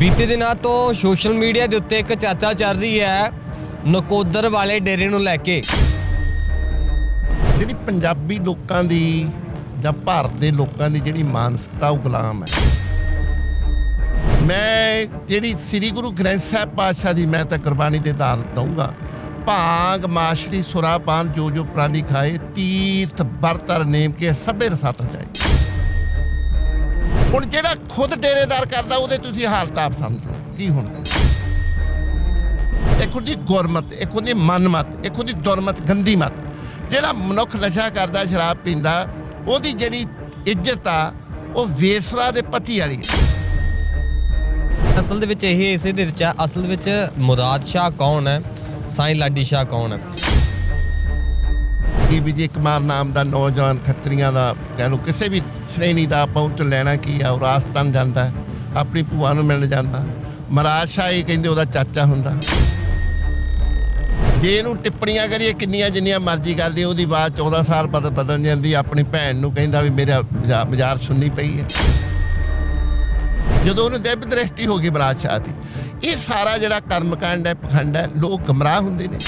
ਬੀਤੇ ਦਿਨਾਂ ਤੋਂ ਸੋਸ਼ਲ ਮੀਡੀਆ ਦੇ ਉੱਤੇ ਇੱਕ ਚਰਚਾ ਚੱਲ ਰਹੀ ਹੈ ਨਕੋਦਰ ਵਾਲੇ ਡੇਰੇ ਨੂੰ ਲੈ ਕੇ। ਜਿਹੜੀ ਪੰਜਾਬੀ ਲੋਕਾਂ ਦੀ ਜਾਂ ਭਾਰਤ ਦੇ ਲੋਕਾਂ ਦੀ ਜਿਹੜੀ ਮਾਨਸਿਕਤਾ, ਉਹ ਗੁਲਾਮ ਹੈ। ਮੈਂ ਜਿਹੜੀ ਸ੍ਰੀ ਗੁਰੂ ਗ੍ਰੰਥ ਸਾਹਿਬ ਪਾਤਸ਼ਾਹ ਦੀ ਮੈਂ ਤਾਂ ਕੁਰਬਾਨੀ ਦੇ ਦਾਨ ਦਊਂਗਾ। ਭਾਗ ਮਾਸ਼ਰੀ ਸੁਰਾਪਾਨ ਜੋ ਜੋ ਪ੍ਰਾਨੀ ਖਾਏ, ਤੀਰਥ, ਬਰਤਰ ਨੇਮ ਕੇ ਸਭੇ ਰਸਾਤਲ ਜਾਏ। ਹੁਣ ਜਿਹੜਾ ਖੁਦ ਡੇਰੇਦਾਰ ਕਰਦਾ, ਉਹਦੇ ਤੁਸੀਂ ਹਾਲਤ ਆਪ ਸਮਝੋ। ਕੀ ਹੁਣ? ਇੱਕ ਉਹਦੀ ਗੁਰਮਤ, ਇੱਕ ਉਹਦੀ ਮਨਮਤ, ਇੱਕ ਉਹਦੀ ਦੁਰਮਤ, ਗੰਦੀ ਮਤ। ਜਿਹੜਾ ਮਨੁੱਖ ਨਸ਼ਾ ਕਰਦਾ, ਸ਼ਰਾਬ ਪੀਂਦਾ, ਉਹਦੀ ਜਿਹੜੀ ਇੱਜ਼ਤ ਆ, ਉਹ ਵੇਸਵਾ ਦੇ ਪਤੀ ਵਾਲੀ ਹੈ। ਅਸਲ ਦੇ ਵਿੱਚ ਇਹ ਇਸੇ ਦੇ ਵਿੱਚ ਆ, ਅਸਲ ਵਿੱਚ ਮੁਰਾਦ ਸ਼ਾਹ ਕੌਣ ਹੈ? ਸਾਈਂ ਲਾਡੀ ਸ਼ਾਹ ਕੌਣ ਹੈ? ਕਿ ਵਿਜੇ ਕੁਮਾਰ ਨਾਮ ਦਾ ਨੌਜਵਾਨ ਖੱਤਰੀਆਂ ਦਾ ਕਹਿ ਲਓ ਕਿਸੇ ਵੀ ਸ਼੍ਰੇਣੀ ਦਾ ਪਹੁੰਚ ਲੈਣਾ ਕੀ ਆ ਉਹ ਰਾਜਸਥਾਨ ਜਾਂਦਾ ਹੈ, ਆਪਣੀ ਭੂਆ ਨੂੰ ਮਿਲਣ ਜਾਂਦਾ ਮਹਾਰਾਜ ਸ਼ਾਹ ਇਹ ਕਹਿੰਦੇ ਉਹਦਾ ਚਾਚਾ ਹੁੰਦਾ ਜੇ ਇਹਨੂੰ ਟਿੱਪਣੀਆਂ ਕਰੀਏ ਕਿੰਨੀਆਂ ਜਿੰਨੀਆਂ ਮਰਜ਼ੀ ਕਰ ਲਈ ਉਹਦੀ ਬਾਤ 14 ਸਾਲ ਬਦਲ ਬਦਲ ਜਾਂਦੀ ਆਪਣੀ ਭੈਣ ਨੂੰ ਕਹਿੰਦਾ ਵੀ ਮੇਰਾ ਮਜ਼ਾ- ਮਜ਼ਾਰ ਸੁਣਨੀ ਪਈ ਹੈ। ਜਦੋਂ ਉਹਨੂੰ ਦਿਵ ਦ੍ਰਿਸ਼ਟੀ ਹੋ ਗਈ ਮਹਾਰਾਜ ਸ਼ਾਹ ਦੀ ਇਹ ਸਾਰਾ ਜਿਹੜਾ ਕਰਮਕਾਂਡ ਹੈ ਪਖੰਡ ਹੈ ਲੋਕ ਗਮਰਾਹ ਹੁੰਦੇ ਨੇ।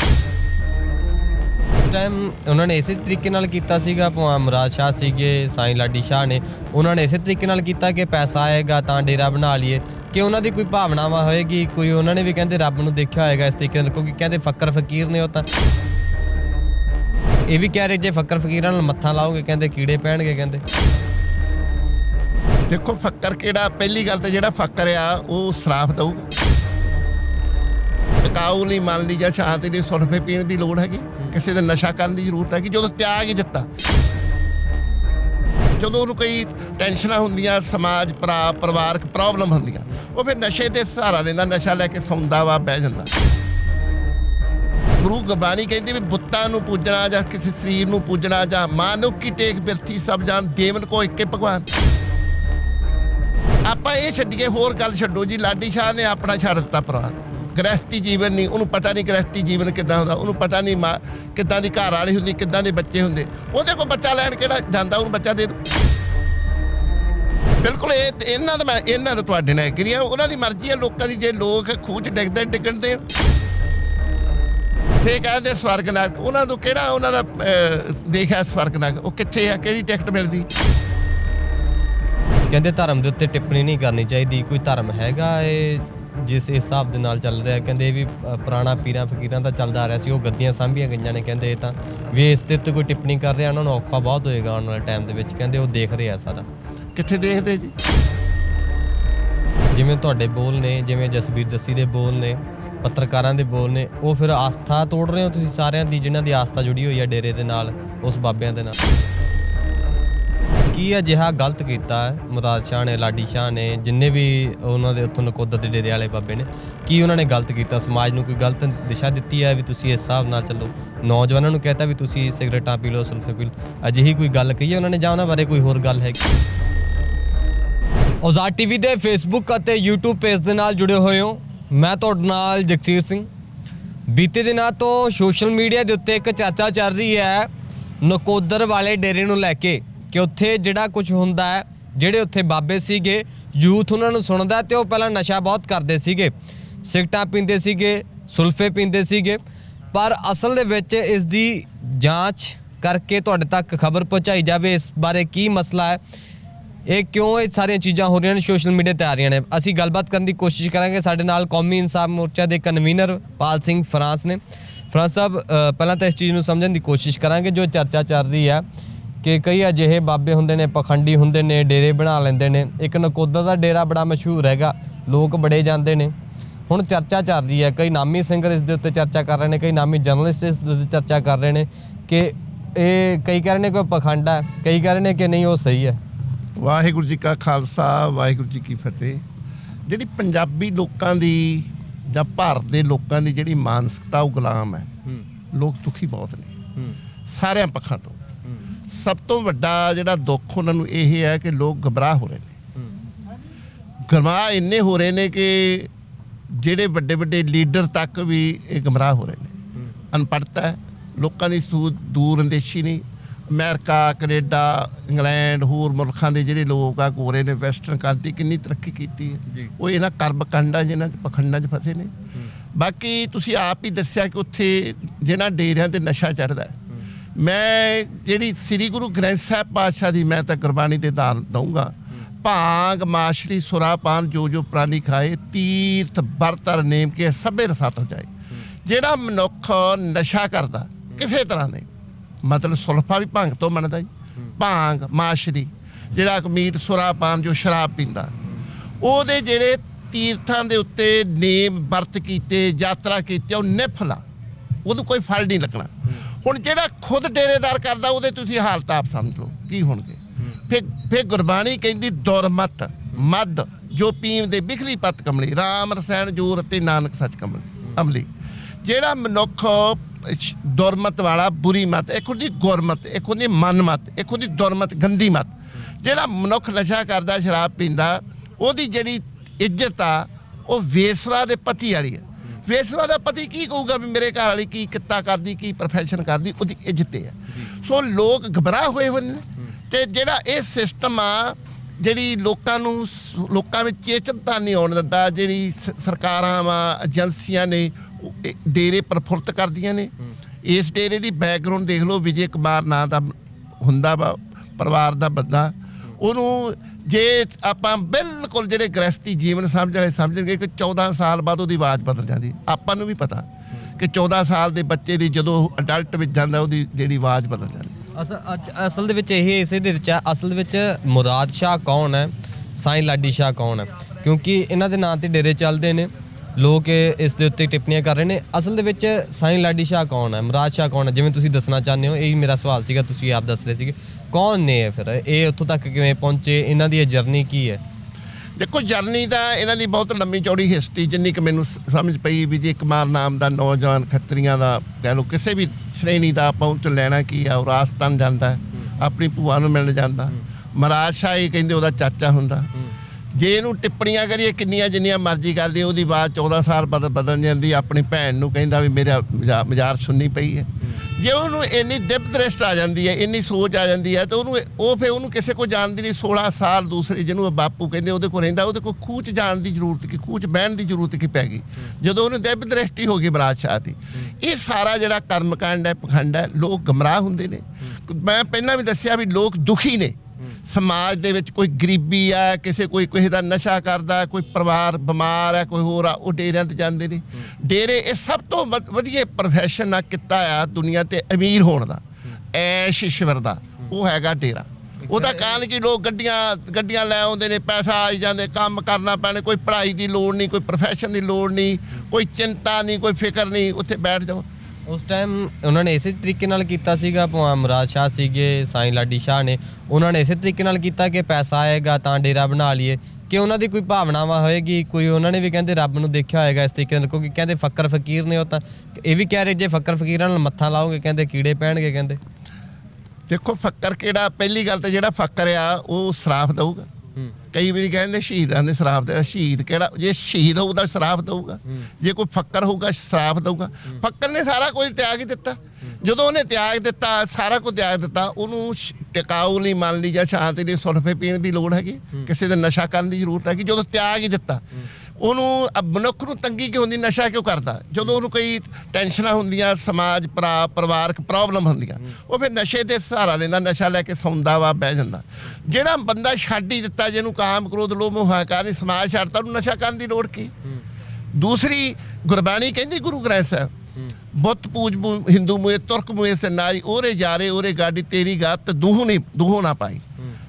ਟਾਈਮ ਉਹਨਾਂ ਨੇ ਇਸੇ ਤਰੀਕੇ ਨਾਲ ਕੀਤਾ ਸੀਗਾ, ਭਾਵੇਂ ਅਮਰਾਜ ਸ਼ਾਹ ਸੀਗੇ, ਸਾਈਂ ਲਾਡੀ ਸ਼ਾਹ ਨੇ, ਉਹਨਾਂ ਨੇ ਇਸੇ ਤਰੀਕੇ ਨਾਲ ਕੀਤਾ ਕਿ ਪੈਸਾ ਆਏਗਾ ਤਾਂ ਡੇਰਾ ਬਣਾ ਲਈਏ। ਕਿ ਉਹਨਾਂ ਦੀ ਕੋਈ ਭਾਵਨਾਵਾਂ ਹੋਏਗੀ, ਕੋਈ ਉਹਨਾਂ ਨੇ ਵੀ ਕਹਿੰਦੇ ਰੱਬ ਨੂੰ ਦੇਖਿਆ ਹੋਏਗਾ ਇਸ ਤਰੀਕੇ ਨਾਲ, ਕਿਉਂਕਿ ਕਹਿੰਦੇ ਫੱਕਰ ਫਕੀਰ ਨੇ ਉਹ ਤਾਂ। ਇਹ ਵੀ ਕਹਿ ਰਹੇ, ਜੇ ਫੱਕਰ ਫਕੀਰਾਂ ਨਾਲ ਮੱਥਾ ਲਾਓਗੇ, ਕਹਿੰਦੇ ਕੀੜੇ ਪੈਣਗੇ, ਕਹਿੰਦੇ। ਦੇਖੋ, ਫੱਕਰ ਕਿਹੜਾ? ਪਹਿਲੀ ਗੱਲ ਤੇ ਜਿਹੜਾ ਫੱਕਰ ਆ, ਉਹ ਸਰਾਫ ਦਊ। ਟਿਕਾਊ ਲਈ ਮੰਨ ਲਈ ਜਾਂ ਸ਼ਾਂਤੀ ਲਈ ਸੁਰਫੇ ਪੀਣ ਦੀ ਲੋੜ ਹੈਗੀ। ਕਿਸੇ ਦੇ ਨਸ਼ਾ ਕਰਨ ਦੀ ਜ਼ਰੂਰਤ ਹੈ ਕਿ ਜਦੋਂ ਤਿਆਗ ਹੀ ਦਿੱਤਾ। ਜਦੋਂ ਉਹਨੂੰ ਕੋਈ ਟੈਨਸ਼ਨਾਂ ਹੁੰਦੀਆਂ, ਸਮਾਜ, ਭਰਾ, ਪਰਿਵਾਰਕ ਪ੍ਰੋਬਲਮ ਹੁੰਦੀਆਂ, ਉਹ ਫਿਰ ਨਸ਼ੇ ਤੇ ਸਹਾਰਾ ਲੈਂਦਾ, ਨਸ਼ਾ ਲੈ ਕੇ ਸੌਂਦਾ ਵਾ, ਬਹਿ ਜਾਂਦਾ। ਗੁਰੂ ਗਬਾਨੀ ਕਹਿੰਦੀ ਵੀ ਬੁੱਤਾਂ ਨੂੰ ਪੂਜਣਾ ਜਾਂ ਕਿਸੇ ਸਰੀਰ ਨੂੰ ਪੂਜਣਾ ਜਾਂ ਮਾਨੁਕ ਕੀ ਟੇਕ ਬਿਰਥੀ ਸਭ ਜਾਣ, ਦੇਵਨ ਕੋ ਇੱਕੇ ਭਗਵਾਨ। ਆਪਾਂ ਇਹ ਛੱਡੀਏ, ਹੋਰ ਗੱਲ ਛੱਡੋ ਜੀ, ਲਾਡੀ ਸ਼ਾਹ ਨੇ ਆਪਣਾ ਛੱਡ ਦਿੱਤਾ ਪਰਿਵਾਰ ਗ੍ਰਸਤੀ ਜੀਵਨ ਨਹੀਂ ਉਹਨੂੰ ਪਤਾ ਨਹੀਂ ਗ੍ਰਸਤੀ ਜੀਵਨ ਕਿੱਦਾਂ ਹੁੰਦਾ ਉਹਨੂੰ ਪਤਾ ਨਹੀਂ ਮਾਂ ਕਿੱਦਾਂ ਦੀ ਘਰ ਵਾਲੀ ਹੁੰਦੀ ਕਿੱਦਾਂ ਦੇ ਬੱਚੇ ਹੁੰਦੇ। ਉਹਦੇ ਕੋਲ ਬੱਚਾ ਲੈਣ ਕਿਹੜਾ ਜਾਂਦਾ ਉਹਨੂੰ ਬੱਚਾ ਦੇ ਬਿਲਕੁਲ ਇਹ ਇਹਨਾਂ ਦਾ ਮੈਂ ਇਹਨਾਂ ਦਾ ਤੁਹਾਡੇ ਨਾਲ ਐਗਰੀ ਉਹਨਾਂ ਦੀ ਮਰਜ਼ੀ ਹੈ ਲੋਕਾਂ ਦੀ ਜੇ ਲੋਕ ਖੂਹ 'ਚ ਡਿੱਗਦੇ ਡਿੱਗਣ ਦੇ ਫੇ ਕਹਿੰਦੇ ਸਵਰਗ ਨਾਲ ਉਹਨਾਂ ਨੂੰ ਕਿਹੜਾ ਉਹਨਾਂ ਦਾ ਅਹ, ਦੇਖਿਆ ਸਵਰਗ ਨਾਲ ਉਹ ਕਿੱਥੇ ਆ ਕਿਹੜੀ ਟਿਕਟ ਮਿਲਦੀ? ਕਹਿੰਦੇ ਧਰਮ ਦੇ ਉੱਤੇ ਟਿੱਪਣੀ ਨਹੀਂ ਕਰਨੀ ਚਾਹੀਦੀ ਕੋਈ ਧਰਮ ਹੈਗਾ ਇਹ? ਜਿਸ ਹਿਸਾਬ ਦੇ ਨਾਲ ਚੱਲ ਰਿਹਾ ਕਹਿੰਦੇ ਇਹ ਵੀ ਪੁਰਾਣਾ ਪੀਰਾਂ ਫਕੀਰਾਂ ਦਾ ਚੱਲਦਾ ਆ ਰਿਹਾ ਸੀ ਉਹ ਗੱਦੀਆਂ ਸਾਂਭੀਆਂ ਗਈਆਂ ਨੇ ਕਹਿੰਦੇ ਇਹ ਤਾਂ। ਵੀ ਇਸ ਉੱਤੇ ਕੋਈ ਟਿੱਪਣੀ ਕਰ ਰਿਹਾ ਉਹਨਾਂ ਨੂੰ ਔਖਾ ਬਹੁਤ ਹੋਏਗਾ ਆਉਣ ਵਾਲੇ ਟਾਈਮ ਦੇ ਵਿੱਚ ਕਹਿੰਦੇ ਉਹ ਦੇਖ ਰਹੇ ਆ ਸਾਰਾ। ਕਿੱਥੇ ਦੇਖਦੇ ਜੀ? ਜਿਵੇਂ ਤੁਹਾਡੇ ਬੋਲ ਨੇ ਜਿਵੇਂ ਜਸਬੀਰ ਜੱਸੀ ਦੇ ਬੋਲ ਨੇ ਪੱਤਰਕਾਰਾਂ ਦੇ ਬੋਲ ਨੇ ਉਹ ਫਿਰ ਆਸਥਾ ਤੋੜ ਰਹੇ ਹੋ ਤੁਸੀਂ ਸਾਰਿਆਂ ਦੀ ਜਿਨ੍ਹਾਂ ਦੀ ਆਸਥਾ ਜੁੜੀ ਹੋਈ ਹੈ ਡੇਰੇ ਦੇ ਨਾਲ ਉਸ ਬਾਬਿਆਂ ਦੇ ਨਾਲ? ਕੀ ਅਜਿਹਾ ਗਲਤ ਕੀਤਾ ਹੈ? ਮੁਰਾਦ ਸ਼ਾਹ ਨੇ, ਲਾਡੀ ਸ਼ਾਹ ਨੇ, ਜਿੰਨੇ ਵੀ ਉਹਨਾਂ ਦੇ ਉੱਥੋਂ ਨਕੋਦਰ ਦੇ ਡੇਰੇ ਵਾਲੇ ਬਾਬੇ ਨੇ, ਕੀ ਉਹਨਾਂ ਨੇ ਗਲਤ ਕੀਤਾ? ਸਮਾਜ ਨੂੰ ਕੋਈ ਗਲਤ ਦਿਸ਼ਾ ਦਿੱਤੀ ਹੈ ਵੀ ਤੁਸੀਂ ਇਸ ਹਿਸਾਬ ਨਾਲ ਚੱਲੋ? ਨੌਜਵਾਨਾਂ ਨੂੰ ਕਹਤਾ ਵੀ ਤੁਸੀਂ ਸਿਗਰਟਾਂ ਪੀ ਲਓ, ਸੁਲਫੇ ਪੀ ਲਓ। ਅਜਿਹੀ ਕੋਈ ਗੱਲ ਕਹੀ ਹੈ ਉਹਨਾਂ ਨੇ ਜਾਂ ਉਹਨਾਂ ਬਾਰੇ ਕੋਈ ਹੋਰ ਗੱਲ ਹੈਗੀ? ਔਜ਼ਾਰ ਟੀਵੀ ਦੇ ਫੇਸਬੁੱਕ ਅਤੇ YouTube ਪੇਜ ਦੇ ਨਾਲ ਜੁੜੇ ਹੋਏ ਹੋ। ਮੈਂ ਤੁਹਾਡੇ ਨਾਲ ਜਗਸੀਰ ਸਿੰਘ। ਬੀਤੇ ਦਿਨਾਂ ਤੋਂ ਸੋਸ਼ਲ ਮੀਡੀਆ ਦੇ ਉੱਤੇ ਇੱਕ ਚਰਚਾ ਚੱਲ ਰਹੀ ਹੈ ਨਕੋਦਰ ਵਾਲੇ ਡੇਰੇ ਨੂੰ ਲੈ ਕੇ। ਕਿ ਉੱਥੇ ਜਿਹੜਾ ਕੁਝ ਹੁੰਦਾ ਹੈ, ਜਿਹੜੇ ਉੱਥੇ ਬਾਬੇ ਸੀਗੇ, ਯੂਥ ਉਹਨਾਂ ਨੂੰ ਸੁਣਦਾ ਹੈ ਤੇ ਉਹ ਪਹਿਲਾਂ ਨਸ਼ਾ ਬਹੁਤ ਕਰਦੇ ਸੀਗੇ। ਸਿਗਰਟਾਂ ਪੀਂਦੇ ਸੀਗੇ, ਸੁਲਫੇ ਪੀਂਦੇ ਸੀਗੇ। ਪਰ ਅਸਲ ਦੇ ਵਿੱਚ ਇਸ ਦੀ ਜਾਂਚ ਕਰਕੇ ਤੁਹਾਡੇ ਤੱਕ ਖਬਰ ਪਹੁੰਚਾਈ ਜਾਵੇ, ਇਸ ਬਾਰੇ ਕੀ ਮਸਲਾ ਹੈ। ਇਹ ਕਿਉਂ ਇਹ ਸਾਰੀਆਂ ਚੀਜ਼ਾਂ ਹੋ ਰਹੀਆਂ ਨੇ, ਸੋਸ਼ਲ ਮੀਡੀਆ ਤੇ ਆ ਰਹੀਆਂ ਨੇ? ਅਸੀਂ ਗੱਲਬਾਤ ਕਰਨ ਦੀ ਕੋਸ਼ਿਸ਼ ਕਰਾਂਗੇ। ਸਾਡੇ ਨਾਲ ਕੌਮੀ ਇਨਸਾਫ ਮੋਰਚਾ ਦੇ ਕਨਵੀਨਰ ਪਾਲ ਸਿੰਘ ਫਰਾਂਸ ਨੇ। ਫਰਾਂਸ ਸਾਹਿਬ ਪਹਿਲਾਂ ਤਾਂ ਇਸ ਚੀਜ਼ ਨੂੰ ਸਮਝਣ ਦੀ ਕੋਸ਼ਿਸ਼ ਕਰਾਂਗੇ, ਜੋ ਚਰਚਾ ਚੱਲ ਰਹੀ ਹੈ। ਕਿ ਕਈ ਅਜਿਹੇ ਬਾਬੇ ਹੁੰਦੇ ਨੇ ਪਖੰਡੀ ਹੁੰਦੇ ਨੇ ਡੇਰੇ ਬਣਾ ਲੈਂਦੇ ਨੇ। ਇੱਕ ਨਕੋਦਰ ਦਾ ਡੇਰਾ ਬੜਾ ਮਸ਼ਹੂਰ ਹੈਗਾ ਲੋਕ ਬੜੇ ਜਾਂਦੇ ਨੇ। ਹੁਣ ਚਰਚਾ ਚੱਲ ਰਹੀ ਹੈ ਕਈ ਨਾਮੀ ਸਿੰਗਰ ਇਸ ਦੇ ਉੱਤੇ ਚਰਚਾ ਕਰ ਰਹੇ ਨੇ ਕਈ ਨਾਮੀ ਜਰਨਲਿਸਟ ਇਸ ਦੇ ਉੱਤੇ ਚਰਚਾ ਕਰ ਰਹੇ ਨੇ ਕਿ ਇਹ ਕਈ ਕਹਿ ਰਹੇ ਨੇ ਕੋਈ ਪਖੰਡ ਹੈ ਕਈ ਕਹਿ ਰਹੇ ਨੇ ਕਿ ਨਹੀਂ ਉਹ ਸਹੀ ਹੈ। ਵਾਹਿਗੁਰੂ ਜੀ ਕਾ ਖਾਲਸਾ ਵਾਹਿਗੁਰੂ ਜੀ ਕੀ ਫਤਿਹ। ਜਿਹੜੀ ਪੰਜਾਬੀ ਲੋਕਾਂ ਦੀ ਜਾਂ ਭਾਰਤ ਦੇ ਲੋਕਾਂ ਦੀ ਜਿਹੜੀ ਮਾਨਸਿਕਤਾ ਉਹ ਗੁਲਾਮ ਹੈ। ਲੋਕ ਦੁਖੀ ਬਹੁਤ ਨੇ। ਸਾਰਿਆਂ ਪੱਖਾਂ ਤੋਂ। ਸਭ ਤੋਂ ਵੱਡਾ ਜਿਹੜਾ ਦੁੱਖ ਉਹਨਾਂ ਨੂੰ ਇਹ ਹੈ ਕਿ ਲੋਕ ਗਬਰਾਹ ਹੋ ਰਹੇ ਨੇ। ਗਮਰਾਹ ਇੰਨੇ ਹੋ ਰਹੇ ਨੇ ਕਿ ਜਿਹੜੇ ਵੱਡੇ ਵੱਡੇ ਲੀਡਰ ਤੱਕ ਵੀ ਇਹ ਗਮਰਾਹ ਹੋ ਰਹੇ ਨੇ। ਅਨਪੜ੍ਹਤਾ ਹੈ ਲੋਕਾਂ ਦੀ ਸੂਝ ਦੂਰ ਅੰਦੇਸ਼ੀ ਨਹੀਂ। ਅਮਰੀਕਾ ਕੈਨੇਡਾ ਇੰਗਲੈਂਡ ਹੋਰ ਮੁਲਕਾਂ ਦੇ ਜਿਹੜੇ ਲੋਕ ਆ ਗੋਰੇ ਨੇ ਵੈਸਟਰਨ ਕੰਟਰੀ ਕਿੰਨੀ ਤਰੱਕੀ ਕੀਤੀ ਹੈ। ਉਹ ਇਹਨਾਂ ਕਰਬ ਕੰਡਾਂ ਜਿਨ੍ਹਾਂ ਚ ਪਖੰਡਾਂ 'ਚ ਫਸੇ ਨੇ। ਬਾਕੀ ਤੁਸੀਂ ਆਪ ਹੀ ਦੱਸਿਆ ਕਿ ਉੱਥੇ ਜਿਹਨਾਂ ਡੇਰਿਆਂ ਤੇ ਨਸ਼ਾ ਚੜਦਾ ਮੈਂ ਜਿਹੜੀ ਸ੍ਰੀ ਗੁਰੂ ਗ੍ਰੰਥ ਸਾਹਿਬ ਪਾਤਸ਼ਾਹ ਦੀ ਮੈਂ ਤਾਂ ਗੁਰਬਾਣੀ ਦੇ ਦਾਨ ਦਊਂਗਾ। ਭਾਂਗ ਮਾਸ਼ਰੀ ਸੁਰਾਪਾਨ ਜੋ ਜੋ ਪ੍ਰਾਨੀ ਖਾਏ, ਤੀਰਥ, ਬਰਤਰ ਨੇਮ ਕੇ ਸਭੇ ਰਸਾਤਲ ਜਾਏ। ਜਿਹੜਾ ਮਨੁੱਖ ਨਸ਼ਾ ਕਰਦਾ, ਕਿਸੇ ਤਰ੍ਹਾਂ ਦੇ। ਮਤਲਬ ਸੁਲਫਾ ਵੀ ਭੰਗ ਤੋਂ ਮੰਨਦਾ ਜੀ। ਭਾਂਗ ਮਾਸ਼ਰੀ ਜਿਹੜਾ ਕਿ ਮੀਟ ਸੁਰਾਪਾਨ ਜੋ ਸ਼ਰਾਬ ਪੀਂਦਾ। ਉਹਦੇ ਜਿਹੜੇ ਤੀਰਥਾਂ ਦੇ ਉੱਤੇ ਨੇਮ ਵਰਤ ਕੀਤੇ, ਯਾਤਰਾ ਕੀਤੀ, ਉਹ ਨਿਫਲਾ। ਉਹਨੂੰ ਕੋਈ ਫਲ ਨਹੀਂ ਲੱਗਣਾ। ਹੁਣ ਜਿਹੜਾ ਖੁਦ ਡੇਰੇਦਾਰ ਕਰਦਾ, ਉਹਦੇ ਤੁਸੀਂ ਹਾਲਤ ਆਪ ਸਮਝ ਲਓ, ਕੀ ਹੋਣਗੇ? ਫਿਰ ਫਿਰ ਗੁਰਬਾਣੀ ਕਹਿੰਦੀ ਦੁਰਮਤ ਮਦ ਜੋ ਪੀਮ ਦੇ ਬਿਖਲੀ ਪਤ ਕਮਲੀ RAM ਰਸਾਇਣ ਜੋਰ ਅਤੇ ਨਾਨਕ ਸੱਚ ਕਮਲੀ, ਅਮਲੀ। ਜਿਹੜਾ ਮਨੁੱਖ ਦੁਰਮਤ ਵਾਲਾ, ਬੁਰੀ ਮਤ, ਇੱਕ ਉਹਦੀ ਗੁਰਮਤ ਇੱਕ ਹੁੰਦੀ ਮਨਮਤ ਇੱਕ ਉਹਦੀ ਦੁਰਮਤ ਗੰਦੀ ਮਤ। ਜਿਹੜਾ ਮਨੁੱਖ ਨਸ਼ਾ ਕਰਦਾ, ਸ਼ਰਾਬ ਪੀਂਦਾ, ਉਹਦੀ ਜਿਹੜੀ ਇੱਜ਼ਤ ਆ, ਉਹ ਵੇਸਵਾ ਦੇ ਪਤੀ ਵਾਲੀ ਹੈ ਵੇਸਵਾ ਦਾ ਪਤੀ ਕੀ ਕਹੂਗਾ ਵੀ ਮੇਰੇ ਘਰ ਵਾਲੀ ਕੀ ਕਿੱਤਾ ਕਰਦੀ ਕੀ ਪ੍ਰੋਫੈਸ਼ਨ ਕਰਦੀ ਉਹਦੀ ਇੱਜ਼ਤ ਹੈ। ਸੋ ਲੋਕ ਘਬਰਾ ਹੋਏ ਹੋਏ ਨੇ ਤੇ ਜਿਹੜਾ ਇਹ ਸਿਸਟਮ ਆ ਜਿਹੜੀ ਲੋਕਾਂ ਨੂੰ ਲੋਕਾਂ ਵਿੱਚ ਚੇਤਨਤਾ ਨਹੀਂ ਆਉਣ ਦਿੰਦਾ ਜਿਹੜੀ ਸਰਕਾਰਾਂ ਵਾ ਏਜੰਸੀਆਂ ਨੇ ਡੇਰੇ ਪ੍ਰਫੁੱਲਤ ਕਰਦੀਆਂ ਨੇ। ਇਸ ਡੇਰੇ ਦੀ ਬੈਕਗ੍ਰਾਉਂਡ ਦੇਖ ਲਓ ਵਿਜੇ ਕੁਮਾਰ ਨਾਂ ਦਾ ਹੁੰਦਾ ਵਾ ਪਰਿਵਾਰ ਦਾ ਬੰਦਾ। ਉਹਨੂੰ ਜੇ ਆਪਾਂ ਬਿਲਕੁਲ ਜਿਹੜੇ ਗ੍ਰਸਤੀ ਜੀਵਨ ਸਮਝ ਵਾਲੇ ਸਮਝਣਗੇ ਕਿ 14 ਸਾਲ ਬਾਅਦ ਉਹਦੀ ਆਵਾਜ਼ ਬਦਲ ਜਾਂਦੀ ਆਪਾਂ ਨੂੰ ਵੀ ਪਤਾ ਕਿ 14 ਸਾਲ ਦੇ ਬੱਚੇ ਦੀ ਜਦੋਂ ਅਡਲਟ ਵਿੱਚ ਜਾਂਦਾ, ਉਹਦੀ ਜਿਹੜੀ ਆਵਾਜ਼ ਬਦਲ ਜਾਂਦੀ ਅਸਲ ਅੱਜ- ਅਸਲ ਦੇ ਵਿੱਚ ਇਹ ਇਸੇ ਦੇ ਵਿੱਚ ਹੈ, ਅਸਲ ਦੇ ਵਿੱਚ ਮੁਰਾਦ ਸ਼ਾਹ ਕੌਣ ਹੈ? ਸਾਈਂ ਲਾਡੀ ਸ਼ਾਹ ਕੌਣ ਹੈ? ਕਿਉਂਕਿ ਇਹਨਾਂ ਦੇ ਨਾਂ ਤੇ ਡੇਰੇ ਚੱਲਦੇ ਨੇ। ਲੋਕ ਇਸ ਦੇ ਉੱਤੇ ਟਿੱਪਣੀਆਂ ਕਰ ਰਹੇ ਨੇ। ਅਸਲ ਦੇ ਵਿੱਚ ਸਾਈਂ ਲਾਡੀ ਸ਼ਾਹ ਕੌਣ ਹੈ? ਮੁਰਾਦ ਸ਼ਾਹ ਕੌਣ ਹੈ? ਜਿਵੇਂ ਤੁਸੀਂ ਦੱਸਣਾ ਚਾਹੁੰਦੇ ਹੋ ਇਹੀ ਮੇਰਾ ਸਵਾਲ ਸੀਗਾ ਤੁਸੀਂ ਆਪ ਦੱਸ ਰਹੇ ਸੀਗੇ। ਕੌਣ ਨੇ ਇਹ ਫਿਰ? ਇਹ ਉੱਥੋਂ ਤੱਕ ਕਿਵੇਂ ਪਹੁੰਚੇ? ਇਹਨਾਂ ਦੀ ਇਹ ਜਰਨੀ ਕੀ ਹੈ? ਦੇਖੋ ਜਰਨੀ ਦਾ ਇਹਨਾਂ ਦੀ ਬਹੁਤ ਲੰਮੀ ਚੌੜੀ ਹਿਸਟਰੀ ਜਿੰਨੀ ਕਿ ਮੈਨੂੰ ਸਮਝ ਪਈ ਵਿਜੇ ਕੁਮਾਰ ਨਾਮ ਦਾ ਨੌਜਵਾਨ ਖੱਤਰੀਆਂ ਦਾ ਕਹਿ ਲਓ ਕਿਸੇ ਵੀ ਸ਼੍ਰੇਣੀ ਦਾ ਤੋਂ ਲੈਣਾ ਕੀ ਆ ਉਹ ਰਾਜਸਥਾਨ ਜਾਂਦਾ ਆਪਣੀ ਭੂਆ ਨੂੰ ਮਿਲਣ ਜਾਂਦਾ। ਮਹਾਰਾਜ ਸ਼ਾਹ ਇਹ ਕਹਿੰਦੇ ਉਹਦਾ ਚਾਚਾ ਹੁੰਦਾ। ਜੇ ਇਹਨੂੰ ਟਿੱਪਣੀਆਂ ਕਰੀਏ, ਕਿੰਨੀਆਂ ਜਿੰਨੀਆਂ ਮਰਜ਼ੀ ਕਰਦੇ ਉਹਦੀ ਬਾਤ 14 ਸਾਲ ਬਦਲ ਬਦਲ ਜਾਂਦੀ ਆਪਣੀ ਭੈਣ ਨੂੰ ਕਹਿੰਦਾ ਵੀ ਮੇਰਾ ਮਜ਼ਾ- ਮਜ਼ਾਰ ਸੁਣਨੀ ਪਈ ਹੈ। ਜੇ ਉਹਨੂੰ ਇੰਨੀ ਦਿਪ ਦ੍ਰਿਸ਼ਟ ਆ ਜਾਂਦੀ ਹੈ, ਇੰਨੀ ਸੋਚ ਆ ਜਾਂਦੀ ਹੈ, ਤਾਂ ਉਹਨੂੰ ਉਹ ਫਿਰ ਉਹਨੂੰ ਕਿਸੇ ਕੋ ਜਾਣਦੀ ਨਹੀਂ। 16 ਸਾਲ ਦੂਸਰੇ, ਜਿਹਨੂੰ ਉਹ ਬਾਪੂ ਕਹਿੰਦੇ ਉਹਦੇ ਕੋਲ ਰਹਿੰਦਾ, ਉਹਦੇ ਕੋਲ ਖੂਚ ਜਾਣ ਦੀ ਜ਼ਰੂਰਤ ਕੀ, ਖੂਚ ਬਹਿਣ ਦੀ ਜ਼ਰੂਰਤ ਕੀ ਪੈ ਗਈ? ਜਦੋਂ ਉਹਨੂੰ ਦਿਪ ਦ੍ਰਿਸ਼ਟੀ ਹੋ ਗਈ ਬਰਾਤਸ਼ਾਹ ਦੀ। ਇਹ ਸਾਰਾ ਜਿਹੜਾ ਕਰਮਕਾਂਡ ਹੈ, ਪਖੰਡ ਹੈ, ਲੋਕ ਗਮਰਾਹ ਹੁੰਦੇ ਨੇ। ਮੈਂ ਪਹਿਲਾਂ ਵੀ ਦੱਸਿਆ ਵੀ ਲੋਕ ਦੁਖੀ ਨੇ। ਸਮਾਜ ਦੇ ਵਿੱਚ ਕੋਈ ਗਰੀਬੀ ਆ, ਕਿਸੇ ਕੋਈ ਕਿਸੇ ਦਾ ਨਸ਼ਾ ਕਰਦਾ, ਕੋਈ ਪਰਿਵਾਰ ਬਿਮਾਰ ਹੈ ਕੋਈ ਹੋਰ ਆ, ਉਹ ਡੇਰਿਆਂ ਤੇ ਜਾਂਦੇ ਨੇ। ਡੇਰੇ ਇਹ ਸਭ ਤੋਂ ਵਧ- ਵਧੀਆ ਪ੍ਰੋਫੈਸ਼ਨ ਆ ਕਿੱਤਾ ਆ ਦੁਨੀਆ ਤੇ ਅਮੀਰ ਹੋਣ ਦਾ, ਐਸ਼ ਈਸ਼ਵਰ ਦਾ, ਉਹ ਹੈਗਾ ਡੇਰਾ। ਉਹਦਾ ਕਾਰਨ ਕਿ ਲੋਕ ਗੱਡੀਆਂ ਗੱਡੀਆਂ ਲੈ ਆਉਂਦੇ ਨੇ, ਪੈਸਾ ਆਈ ਜਾਂਦੇ, ਕੰਮ ਕਰਨਾ ਪੈਣੇ, ਕੋਈ ਪੜ੍ਹਾਈ ਦੀ ਲੋੜ ਨਹੀਂ, ਕੋਈ ਪ੍ਰੋਫੈਸ਼ਨ ਦੀ ਲੋੜ ਨਹੀਂ, ਕੋਈ ਚਿੰਤਾ ਨਹੀਂ, ਕੋਈ ਫਿਕਰ ਨਹੀਂ, ਉੱਥੇ ਬੈਠ ਜਾਓ। ਉਸ ਟਾਈਮ ਉਹਨਾਂ ਨੇ ਇਸੇ ਤਰੀਕੇ ਨਾਲ ਕੀਤਾ ਸੀਗਾ, ਭਾਵੇਂ ਮੁਰਾਦ ਸ਼ਾਹ ਸੀਗੇ, ਸਾਈਂ ਲਾਡੀ ਸ਼ਾਹ ਨੇ, ਉਹਨਾਂ ਨੇ ਇਸੇ ਤਰੀਕੇ ਨਾਲ ਕੀਤਾ ਕਿ ਪੈਸਾ ਆਏਗਾ ਤਾਂ ਡੇਰਾ ਬਣਾ ਲਈਏ। ਕਿ ਉਹਨਾਂ ਦੀ ਕੋਈ ਭਾਵਨਾਵਾ ਹੋਏਗੀ, ਕੋਈ ਉਹਨਾਂ ਨੇ ਵੀ ਕਹਿੰਦੇ ਰੱਬ ਨੂੰ ਦੇਖਿਆ ਹੋਏਗਾ ਇਸ ਤਰੀਕੇ ਨਾਲ, ਕਿਉਂਕਿ ਕਹਿੰਦੇ ਫੱਕਰ ਫਕੀਰ ਨੇ ਉਹ ਤਾਂ, ਇਹ ਵੀ ਕਹਿ ਰਹੇ ਜੇ ਫੱਕਰ ਫਕੀਰਾਂ ਨਾਲ ਮੱਥਾ ਲਾਓਗੇ, ਕਹਿੰਦੇ ਕੀੜੇ ਪੈਣਗੇ, ਕਹਿੰਦੇ। ਦੇਖੋ, ਫੱਕਰ ਕਿਹੜਾ, ਪਹਿਲੀ ਗੱਲ ਤਾਂ ਜਿਹੜਾ ਫੱਕਰ ਆ, ਉਹ ਸਰਾਫ ਦਊਗਾ। ਕਈ ਵਾਰੀ ਕਹਿੰਦੇ ਸ਼ਹੀਦਾਂ ਨੇ ਸ਼ਰਾਬ ਦੇ ਸ਼ਹੀਦ ਕਿਹੜਾ ਜੇ ਸ਼ਹੀਦ ਹੋਊਗਾ ਸ਼ਰਾਬ ਦਊਗਾ। ਜੇ ਕੋਈ ਫੱਕਰ ਹੋਊਗਾ ਸ਼ਰਾਬ ਦਊਗਾ। ਫੱਕਰ ਨੇ ਸਾਰਾ ਕੁਝ ਤਿਆਗ ਹੀ ਦਿੱਤਾ। ਜਦੋਂ ਉਹਨੇ ਤਿਆਗ ਦਿੱਤਾ ਸਾਰਾ ਕੁਝ ਤਿਆਗ ਦਿੱਤਾ ਉਹਨੂੰ ਟਿਕਾਊ ਲਈ ਮੰਨ ਲਈ ਜਾਂ ਸ਼ਾਂਤੀ ਲਈ ਸੁਲਫੇ ਪੀਣ ਦੀ ਲੋੜ ਹੈਗੀ। ਕਿਸੇ ਦੇ ਨਸ਼ਾ ਕਰਨ ਦੀ ਜ਼ਰੂਰਤ ਹੈਗੀ। ਜਦੋਂ ਤਿਆਗ ਹੀ ਦਿੱਤਾ ਉਹਨੂੰ ਮਨੁੱਖ ਨੂੰ ਤੰਗੀ ਕਿਉਂ ਹੁੰਦੀ, ਨਸ਼ਾ ਕਿਉਂ ਕਰਦਾ? ਜਦੋਂ ਉਹਨੂੰ ਕੋਈ ਟੈਨਸ਼ਨਾਂ ਹੁੰਦੀਆਂ, ਸਮਾਜ, ਭਰਾ, ਪਰਿਵਾਰਕ ਪ੍ਰੋਬਲਮ ਹੁੰਦੀਆਂ, ਉਹ ਫਿਰ ਨਸ਼ੇ ਦੇ ਸਹਾਰਾ ਲੈਂਦਾ, ਨਸ਼ਾ ਲੈ ਕੇ ਸੌਂਦਾ ਵਾ, ਬਹਿ ਜਾਂਦਾ। ਜਿਹੜਾ ਬੰਦਾ ਛੱਡ ਹੀ ਦਿੱਤਾ, ਜਿਹਨੂੰ ਕਾਮ, ਕ੍ਰੋਧ, ਲੋਭ, ਮੋਹ ਹੰਕਾਰ ਸਮਾਜ ਛੱਡਤਾ, ਉਹਨੂੰ ਨਸ਼ਾ ਕਰਨ ਦੀ ਲੋੜ ਕੀ? ਦੂਸਰੀ, ਗੁਰਬਾਣੀ ਕਹਿੰਦੀ ਗੁਰੂ ਗ੍ਰੰਥ ਸਾਹਿਬ, ਬੁੱਤ ਪੂਜ ਹਿੰਦੂ ਮੂਏ ਤੁਰਕ ਮੂਏ ਸੇ ਨਾਈ ਉਹਰੇ ਜਾਰੇ ਉਹਰੇ ਗਾਡੀ, ਤੇਰੀ ਗਾਤ ਦੂਹ ਨਹੀਂ ਦੂਹੂ ਨਾ ਪਾਈ।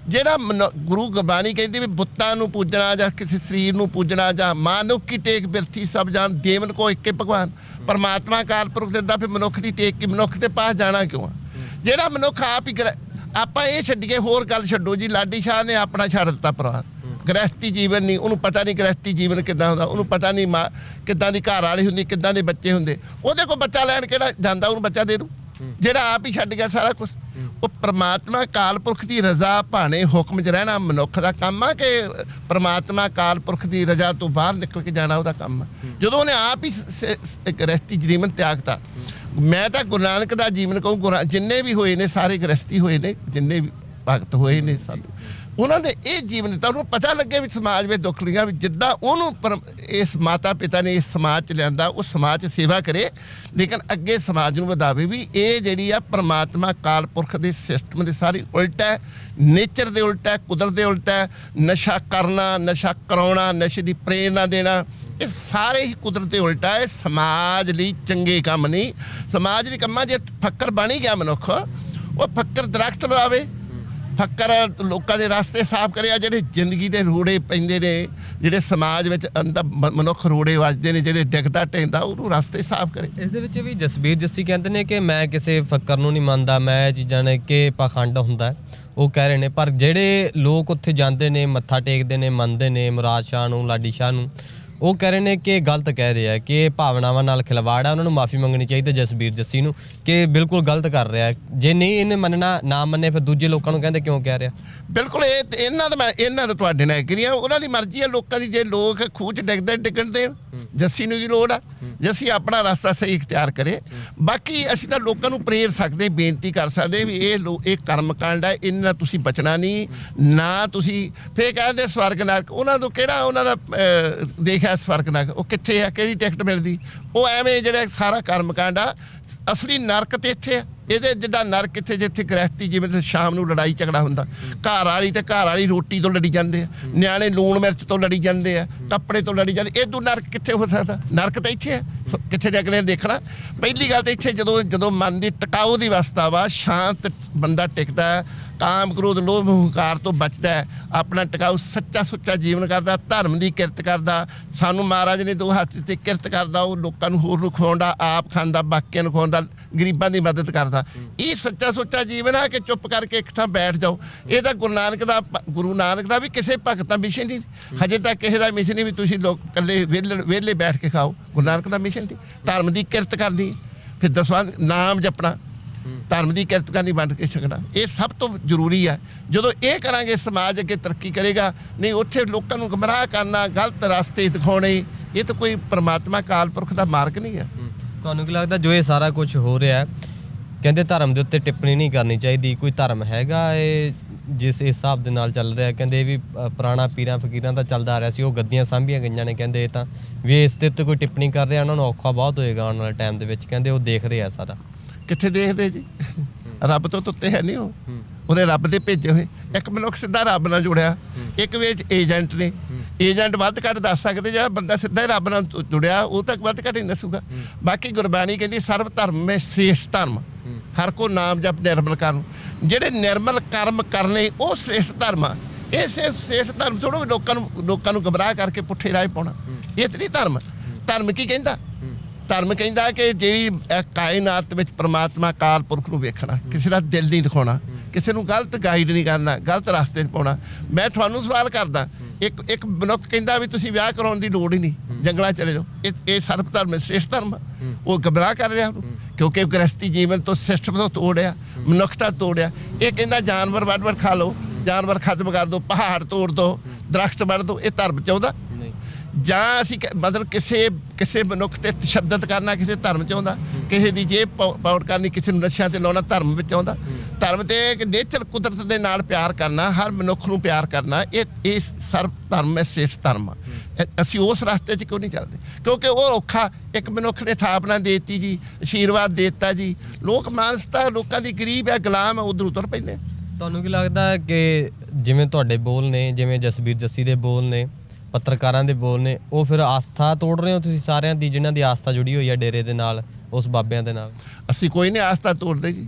ਜਿਹੜਾ ਮਨੁ- ਗੁਰੂ ਗੁਰਬਾਣੀ ਕਹਿੰਦੀ ਵੀ ਬੁੱਤਾਂ ਨੂੰ ਪੂਜਣਾ ਜਾਂ ਕਿਸੇ ਸਰੀਰ ਨੂੰ ਪੂਜਣਾ ਜਾਂ ਮਾਨੁਖ ਕੀ ਟੇਕ ਬਿਰਥੀ ਸਭ ਜਾਣ ਦੇਵਨ ਕੋ ਇੱਕੇ ਭਗਵਾਨ। ਪਰਮਾਤਮਾ ਕਾਲ ਪੁਰਖ ਦਿੰਦਾ ਫਿਰ ਮਨੁੱਖ ਦੀ ਟੇਕ ਕੀ ਮਨੁੱਖ ਦੇ ਪਾਸ ਜਾਣਾ ਕਿਉਂ ਆ? ਜਿਹੜਾ ਮਨੁੱਖ ਆਪ ਹੀ ਗ੍ਰਹਿ- ਆਪਾਂ ਇਹ ਛੱਡੀਏ, ਹੋਰ ਗੱਲ ਛੱਡੋ ਜੀ, ਲਾਡੀ ਸ਼ਾਹ ਨੇ ਆਪਣਾ ਛੱਡ ਦਿੱਤਾ ਪਰਿਵਾਰ ਗ੍ਰਸਤੀ ਜੀਵਨ ਨਹੀਂ, ਉਹਨੂੰ ਪਤਾ ਨਹੀਂ ਗ੍ਰਸਤੀ ਜੀਵਨ ਕਿੱਦਾਂ ਹੁੰਦਾ, ਉਹਨੂੰ ਪਤਾ ਨਹੀਂ ਮਾਂ ਕਿੱਦਾਂ ਦੀ ਘਰ ਵਾਲੀ ਹੁੰਦੀ, ਕਿੱਦਾਂ ਦੇ ਬੱਚੇ ਹੁੰਦੇ। ਉਹਦੇ ਕੋਲ ਬੱਚਾ ਲੈਣ ਕਿਹੜਾ ਜਾਂਦਾ, ਉਹਨੂੰ ਬੱਚਾ ਦੇ ਦੂ ਜਿਹੜਾ ਆਪ ਹੀ ਛੱਡ ਗਿਆ ਸਾਰਾ ਕੁਝ ਉਹ ਪ੍ਰਮਾਤਮਾ ਕਾਲਪੁਰਖ ਦੀ ਰਜ਼ਾ ਭਾਣੇ ਹੁਕਮ 'ਚ ਰਹਿਣਾ ਮਨੁੱਖ ਦਾ ਕੰਮ ਆ ਕਿ ਪ੍ਰਮਾਤਮਾ ਕਾਲਪੁਰਖ ਦੀ ਰਜ਼ਾ ਤੋਂ ਬਾਹਰ ਨਿਕਲ ਕੇ ਜਾਣਾ ਉਹਦਾ ਕੰਮ ਆ। ਜਦੋਂ ਉਹਨੇ ਆਪ ਹੀ ਇੱਕ ਗ੍ਰਸਤੀ ਜੀਵਨ ਤਿਆਗਤਾ ਮੈਂ ਤਾਂ ਗੁਰੂ ਨਾਨਕ ਦਾ ਜੀਵਨ ਕਹੂੰ ਗੁਰਾਂ- ਜਿੰਨੇ ਵੀ ਹੋਏ ਨੇ ਸਾਰੇ ਗ੍ਰਸਤੀ ਹੋਏ ਨੇ ਜਿੰਨੇ ਵੀ ਭਗਤ ਹੋਏ ਨੇ ਸਾਧੂ ਉਹਨਾਂ ਨੇ ਇਹ ਜੀਵਨ ਦਿੱਤਾ ਉਹਨੂੰ ਪਤਾ ਲੱਗੇ ਵੀ ਸਮਾਜ ਵਿੱਚ ਦੁੱਖ ਲਿਆ ਵੀ ਜਿੱਦਾਂ ਉਹਨੂੰ ਪਰਮ- ਇਸ ਮਾਤਾ ਪਿਤਾ ਨੇ ਇਸ ਸਮਾਜ 'ਚ ਲਿਆਂਦਾ ਉਹ ਸਮਾਜ 'ਚ ਸੇਵਾ ਕਰੇ, ਲੇਕਿਨ ਅੱਗੇ ਸਮਾਜ ਨੂੰ ਵਧਾਵੇ ਵੀ ਇਹ ਜਿਹੜੀ ਆ ਪ੍ਰਮਾਤਮਾ ਕਾਲਪੁਰਖ ਦੇ ਸਿਸਟਮ ਦੇ ਸਾਰੀ ਉਲਟ ਹੈ, ਨੇਚਰ ਦੇ ਉਲਟ ਹੈ, ਕੁਦਰਤ ਦੇ ਉਲਟ ਹੈ, ਨਸ਼ਾ ਕਰਨਾ, ਨਸ਼ਾ ਕਰਾਉਣਾ, ਨਸ਼ੇ ਦੀ ਪ੍ਰੇਰਨਾ ਦੇਣਾ, ਇਹ ਸਾਰੇ ਹੀ ਕੁਦਰਤ ਦੇ ਉਲਟ ਹੈ, ਇਹ ਸਮਾਜ ਲਈ ਚੰਗੇ ਕੰਮ ਨਹੀਂ। ਸਮਾਜ ਲਈ ਕੰਮਾਂ ਜੇ ਫੱਕਰ ਬਣ ਗਿਆ ਮਨੁੱਖ। ਉਹ ਫੱਕਰ ਦਰਖਤ ਲਵਾਵੇ ਫੱਕਰ ਲੋਕਾਂ ਦੇ ਰਸਤੇ ਸਾਫ਼ ਕਰਿਆ ਜਿਹੜੇ ਜ਼ਿੰਦਗੀ ਦੇ ਰੋੜੇ ਪੈਂਦੇ ਨੇ, ਜਿਹੜੇ ਸਮਾਜ ਵਿੱਚ ਅੰਦਰ ਮਨੁੱਖ ਰੋੜੇ ਵੱਜਦੇ ਨੇ, ਜਿਹੜੇ ਡਿੱਗਦਾ ਟੈਂਦਾ ਉਹਨੂੰ ਰਸਤੇ ਸਾਫ਼ ਕਰੇ। ਇਸ ਦੇ ਵਿੱਚ ਵੀ ਜਸਬੀਰ ਜੱਸੀ ਕਹਿੰਦੇ ਨੇ ਕਿ ਮੈਂ ਕਿਸੇ ਫੱਕਰ ਨੂੰ ਨਹੀਂ ਮੰਨਦਾ, ਮੈਂ ਇਹ ਚੀਜ਼ਾਂ ਨੇ ਕਿ ਪਾਖੰਡ ਹੁੰਦਾ ਉਹ ਕਹਿ ਰਹੇ ਨੇ, ਪਰ ਜਿਹੜੇ ਲੋਕ ਉੱਥੇ ਜਾਂਦੇ ਨੇ, ਮੱਥਾ ਟੇਕਦੇ ਨੇ, ਮੰਨਦੇ ਨੇ, ਮੁਰਾਦ ਸ਼ਾਹ ਨੂੰ, ਲਾਡੀ ਸ਼ਾਹ ਨੂੰ ਉਹ ਕਹਿ ਰਹੇ ਨੇ ਕਿ ਗਲਤ ਕਹਿ ਰਹੇ ਆ ਕਿ ਭਾਵਨਾਵਾਂ ਨਾਲ ਖਿਲਵਾੜ ਆ, ਉਹਨਾਂ ਨੂੰ ਮਾਫੀ ਮੰਗਣੀ ਚਾਹੀਦੀ ਜਸਬੀਰ ਜੱਸੀ ਨੂੰ ਕਿ ਬਿਲਕੁਲ ਗਲਤ ਕਰ ਰਿਹਾ ਜੇ ਨਹੀਂ ਇਹਨੇ ਮੰਨਣਾ, ਨਾ ਮੰਨੇ, ਫਿਰ ਦੂਜੇ ਲੋਕਾਂ ਨੂੰ ਕਹਿੰਦੇ ਕਿਉਂ ਕਹਿ ਰਿਹਾ? ਬਿਲਕੁਲ, ਇਹ ਤੇ ਇਹਨਾਂ ਦਾ ਮੈਂ, ਇਹਨਾਂ ਦਾ ਤੁਹਾਡੇ ਨਾਲ ਐਗਰੀ ਆ। ਉਹਨਾਂ ਦੀ ਮਰਜ਼ੀ ਆ ਲੋਕਾਂ ਦੀ, ਜੇ ਲੋਕ ਖੂਹ 'ਚ ਡਿੱਗਦੇ, ਡਿੱਗਣ ਦੇ, ਜੱਸੀ ਨੂੰ ਕੀ ਲੋੜ ਆ। ਜੱਸੀ ਆਪਣਾ ਰਸਤਾ ਸਹੀ ਇਖਤਿਆਰ ਕਰੇ। ਬਾਕੀ ਅਸੀਂ ਤਾਂ ਲੋਕਾਂ ਨੂੰ ਪ੍ਰੇਰ ਸਕਦੇ, ਬੇਨਤੀ ਕਰ ਸਕਦੇ ਵੀ ਇਹ ਲੋ, ਇਹ ਕਰਮ ਕਾਂਡ ਹੈ ਇਹਨਾਂ ਨਾਲ ਤੁਸੀਂ ਬਚਣਾ ਨਹੀਂ, ਨਾ ਤੁਸੀਂ, ਫੇਰ ਕਹਿੰਦੇ ਸਵਰਗ ਨਰਕ ਉਹਨਾਂ ਤੋਂ ਕਿਹੜਾ, ਉਹਨਾਂ ਦਾ ਦੇਖ ਦੇਖਿਆ ਸਵਰਗ ਨਰਕ ਉਹ ਕਿੱਥੇ ਆ? ਕਿਹੜੀ ਟਿਕਟ ਮਿਲਦੀ? ਉਹ ਐਵੇਂ ਜਿਹੜਾ ਸਾਰਾ ਕਰਮ ਕਾਂਡ ਆ, ਅਸਲੀ ਨਰਕ ਤੇ ਇੱਥੇ ਆ। ਇਹਦੇ ਜਿੱਦਾਂ ਨਰਕ ਇੱਥੇ, ਜਿੱਥੇ ਗ੍ਰਸਤੀ ਜਿਵੇਂ ਤੇ ਸ਼ਾਮ ਨੂੰ ਲੜਾਈ ਝਗੜਾ ਹੁੰਦਾ। ਘਰ ਵਾਲੀ ਤੇ ਘਰ ਵਾਲੀ ਰੋਟੀ ਤੋਂ ਲੜੀ ਜਾਂਦੇ ਆ। ਨਿਆਣੇ ਲੂਣ ਮਿਰਚ ਤੋਂ ਲੜੀ ਜਾਂਦੇ ਆ। ਕੱਪੜੇ ਤੋਂ ਲੜੀ ਜਾਂਦੇ। ਇਹ ਤੋਂ ਨਰਕ ਕਿੱਥੇ ਹੋ ਸਕਦਾ? ਨਰਕ ਤਾਂ ਇੱਥੇ ਹੈ ਸੋ ਕਿੱਥੇ ਦੇ ਅਗਲੇ ਦੇਖਣਾ? ਪਹਿਲੀ ਗੱਲ ਤਾਂ ਇੱਥੇ ਜਦੋਂ ਜਦੋਂ ਮਨ ਦੀ ਟਿਕਾਊ ਦੀ ਅਵਸਥਾ ਵਾ, ਸ਼ਾਂਤ ਬੰਦਾ ਟਿਕਦਾ ਕਾਮ ਕ੍ਰੋਧ ਲੋਭ ਹੰਕਾਰ ਤੋਂ ਬਚਦਾ ਹੈ, ਆਪਣਾ ਟਿਕਾਊ ਸੱਚਾ ਸੁੱਚਾ ਜੀਵਨ ਕਰਦਾ, ਧਰਮ ਦੀ ਕਿਰਤ ਕਰਦਾ, ਸਾਨੂੰ ਮਹਾਰਾਜ ਨੇ ਦੋ ਹੱਥ ਤੇ ਕਿਰਤ ਕਰਦਾ, ਉਹ ਲੋਕਾਂ ਨੂੰ ਹੋਰ ਨੂੰ ਖਵਾਉਂਦਾ ਆਪ ਖਾਂਦਾ, ਬਾਕੀਆਂ ਨੂੰ ਖਵਾਉਂਦਾ, ਗਰੀਬਾਂ ਦੀ ਮਦਦ ਕਰਦਾ। ਇਹ ਸੱਚਾ ਸੁੱਚਾ ਜੀਵਨ ਆ ਕਿ ਚੁੱਪ ਕਰਕੇ ਇੱਕ ਥਾਂ ਬੈਠ ਜਾਓ। ਇਹ ਤਾਂ ਗੁਰੂ ਨਾਨਕ ਦਾ ਗੁਰੂ ਨਾਨਕ ਦਾ ਵੀ ਕਿਸੇ ਭਗਤ ਦਾ ਮਿਸ਼ਨ ਨਹੀਂ। ਹਜੇ ਤੱਕ ਕਿਸੇ ਦਾ ਮਿਸ਼ਨ ਨਹੀਂ ਵੀ ਤੁਸੀਂ ਲੋਕ ਇਕੱਲੇ ਵਿਹਲੇ ਵਿਹਲੇ ਬੈਠ ਕੇ ਖਾਓ। ਗੁਰੂ ਨਾਨਕ ਦਾ ਮਿਸ਼ਨ ਸੀ। ਧਰਮ ਦੀ ਕਿਰਤ ਕਰਨੀ ਫਿਰ ਦਸਵਾਂ ਨਾਮ ਜਪਣਾ। ਧਰਮ ਦੀ ਕਿਰਤ ਕਰਨੀ ਵੰਡ ਕੇ ਛਕਣਾ। ਇਹ ਸਭ ਤੋਂ ਜ਼ਰੂਰੀ ਹੈ। ਜਦੋਂ ਇਹ ਕਰਾਂਗੇ, ਸਮਾਜ ਅੱਗੇ ਤਰੱਕੀ ਕਰੇਗਾ। ਨਹੀਂ, ਉੱਥੇ ਲੋਕਾਂ ਨੂੰ ਗਮਰਾਹ ਕਰਨਾ, ਗਲਤ ਰਸਤੇ ਦਿਖਾਉਣੇ, ਇਹ ਤਾਂ ਕੋਈ ਪ੍ਰਮਾਤਮਾ ਕਾਲਪੁਰਖ ਦਾ ਮਾਰਗ ਨਹੀਂ ਹੈ। ਤੁਹਾਨੂੰ ਕੀ ਲੱਗਦਾ, ਜੋ ਇਹ ਸਾਰਾ ਕੁਝ ਹੋ ਰਿਹਾ ਹੈ, ਕਹਿੰਦੇ ਧਰਮ ਦੇ ਉੱਤੇ ਟਿੱਪਣੀ ਨਹੀਂ ਕਰਨੀ ਚਾਹੀਦੀ, ਕੋਈ ਧਰਮ ਹੈਗਾ ਇਹ, ਜਿਸ ਹਿਸਾਬ ਦੇ ਨਾਲ ਚੱਲ ਰਿਹਾ ਕਹਿੰਦੇ ਇਹ ਵੀ ਪੁਰਾਣਾ ਪੀਰਾਂ ਫਕੀਰਾਂ ਦਾ ਚੱਲਦਾ ਆ ਰਿਹਾ ਸੀ, ਉਹ ਗੱਦੀਆਂ ਸਾਂਭੀਆਂ ਗਈਆਂ ਨੇ, ਕਹਿੰਦੇ ਇਹ ਤਾਂ। ਵੀ ਇਸ ਦੇ ਉੱਤੇ ਕੋਈ ਟਿੱਪਣੀ ਕਰ ਰਿਹਾ, ਉਹਨਾਂ ਨੂੰ ਔਖਾ ਬਹੁਤ ਹੋਏਗਾ ਆਉਣ ਵਾਲੇ ਟਾਈਮ ਦੇ ਵਿੱਚ, ਕਹਿੰਦੇ ਉਹ ਦੇਖ ਰਿਹਾ ਸਾਰਾ। ਕਿੱਥੇ ਦੇਖਦੇ ਜੀ? ਰੱਬ ਤੋਂ ਤੁੱਤੇ ਹੈ ਨਹੀਂ ਉਹ। ਉਹਨੇ ਰੱਬ ਦੇ ਭੇਜੇ ਹੋਏ। ਇੱਕ ਮਨੁੱਖ ਸਿੱਧਾ ਰੱਬ ਨਾਲ ਜੁੜਿਆ। ਇੱਕ ਵਿੱਚ ਏਜੰਟ ਨੇ। ਏਜੰਟ ਵੱਧ ਘੱਟ ਦੱਸ ਸਕਦੇ, ਜਿਹੜਾ ਬੰਦਾ ਸਿੱਧਾ ਹੀ ਰੱਬ ਨਾਲ ਜੁੜਿਆ, ਉਹ ਤਾਂ ਵੱਧ ਘੱਟ ਹੀ ਦੱਸੂਗਾ। ਬਾਕੀ ਗੁਰਬਾਣੀ ਕਹਿੰਦੀ, ਸਰਵ ਧਰਮ ਵਿੱਚ ਸ੍ਰੇਸ਼ਟ ਧਰਮ। ਹਰ ਕੋ ਨਾਮ ਜਪ ਨਿਰਮਲ ਕਰਮ। ਜਿਹੜੇ ਨਿਰਮਲ ਕਰਮ ਕਰਨੇ, ਉਹ ਸ੍ਰੇਸ਼ਟ ਧਰਮ ਆ। ਇਹ ਸੇਠ ਸ੍ਰੇਸ਼ਟ ਧਰਮ ਥੋੜੋ ਲੋਕਾਂ ਨੂੰ ਲੋਕਾਂ ਨੂੰ ਗਮਰਾਹ ਕਰਕੇ ਪੁੱਠੇ ਰਾਹ ਪਾਉਣਾ। ਇਹ ਨਹੀਂ ਧਰਮ। ਧਰਮ ਕੀ ਕਹਿੰਦਾ? ਧਰਮ ਕਹਿੰਦਾ ਕਿ ਜਿਹੜੀ ਇਹ ਕਾਇਨਾਤ ਵਿੱਚ ਪ੍ਰਮਾਤਮਾ ਕਾਲ ਪੁਰਖ ਨੂੰ ਵੇਖਣਾ ਕਿਸੇ ਦਾ ਦਿਲ ਨਹੀਂ ਦਿਖਾਉਣਾ ਕਿਸੇ ਨੂੰ ਗਲਤ ਗਾਈਡ ਨਹੀਂ ਕਰਨਾ ਗਲਤ ਰਸਤੇ 'ਤੇ ਪਾਉਣਾ। ਮੈਂ ਤੁਹਾਨੂੰ ਸਵਾਲ ਕਰਦਾ ਇੱਕ ਇੱਕ ਮਨੁੱਖ ਕਹਿੰਦਾ ਵੀ ਤੁਸੀਂ ਵਿਆਹ ਕਰਾਉਣ ਦੀ ਲੋੜ ਹੀ ਨਹੀਂ ਜੰਗਲਾਂ 'ਚ ਚਲੇ ਜਾਓ। ਇਹ ਇਹ ਸਰਬ ਧਰਮ ਸ੍ਰੇਸ਼ਟ ਧਰਮ। ਉਹ ਗਮਰਾਹ ਕਰ ਰਿਹਾ ਕਿਉਂਕਿ ਗ੍ਰਸਤੀ ਜੀਵਨ ਤੋਂ ਸਿਸਟਮ ਤੋਂ ਤੋੜਿਆ ਮਨੁੱਖਤਾ ਤੋੜਿਆ। ਇਹ ਕਹਿੰਦਾ ਜਾਨਵਰ ਵੱਡ ਵੱਡ ਖਾ ਲਓ ਜਾਨਵਰ ਖਤਮ ਕਰ ਦਿਓ ਪਹਾੜ ਤੋੜ ਦਿਓ ਦਰਖਤ ਵੱਢ ਦਿਓ ਇਹ ਧਰਮ ਚਾਹੁੰਦਾ ਨਹੀਂ। ਜਾਂ ਅਸੀਂ ਮਤਲਬ ਕਿਸੇ ਕਿਸੇ ਮਨੁੱਖ ਤੇ ਤਸ਼ੱਦਦ ਕਰਨਾ, ਕਿਸੇ ਧਰਮ ਚ ਆਉਂਦਾ, ਕਿਸੇ ਦੀ ਜੇਬ ਪੌ- ਕਰਨੀ, ਕਿਸੇ ਨੂੰ ਨਸ਼ਿਆਂ ਤੇ ਲਾਉਣਾ ਧਰਮ ਵਿੱਚ ਆਉਂਦਾ। ਧਰਮ ਤੇ ਇੱਕ ਨੇਚਰ ਕੁਦਰਤ ਦੇ ਨਾਲ ਪਿਆਰ ਕਰਨਾ, ਹਰ ਮਨੁੱਖ ਨੂੰ ਪਿਆਰ ਕਰਨਾ, ਇਹ ਇਹ ਸਰਬ ਧਰਮ ਹੈ, ਸ੍ਰੇਸ਼ਟ ਧਰਮ ਆ। ਅਸੀਂ ਉਸ ਰਸਤੇ 'ਚ ਕਿਉਂ ਨਹੀਂ ਚੱਲਦੇ? ਕਿਉਂਕਿ ਉਹ ਔਖਾ, ਇੱਕ ਮਨੁੱਖ ਨੇ ਥਾਪਨਾ ਦੇਤੀ ਜੀ ਆਸ਼ੀਰਵਾਦ ਦੇਤਾ ਜੀ। ਲੋਕ ਮਾਨਸਤਾ ਲੋਕਾਂ ਦੀ ਗਰੀਬ ਹੈ, ਗੁਲਾਮ ਹੈ, ਉਧਰ ਉਤਰ ਪੈਂਦੇ ਤੁਹਾਨੂੰ ਕੀ ਲੱਗਦਾ ਕਿ ਜਿਵੇਂ ਤੁਹਾਡੇ ਬੋਲ ਨੇ, ਜਿਵੇਂ ਜਸਬੀਰ ਜੱਸੀ ਦੇ ਬੋਲ ਨੇ ਪੱਤਰਕਾਰਾਂ ਦੇ ਬੋਲ ਨੇ ਉਹ ਫਿਰ ਆਸਥਾ ਤੋੜ ਰਹੇ ਹੋ ਤੁਸੀਂ ਸਾਰਿਆਂ ਦੀ ਜਿਨ੍ਹਾਂ ਦੀ ਆਸਥਾ ਜੁੜੀ ਹੋਈ ਹੈ ਡੇਰੇ ਦੇ ਨਾਲ ਉਸ ਬਾਬਿਆਂ ਦੇ ਨਾਲ? ਅਸੀਂ ਕੋਈ ਨਹੀਂ ਆਸਤਾ ਤੋੜਦੇ ਜੀ।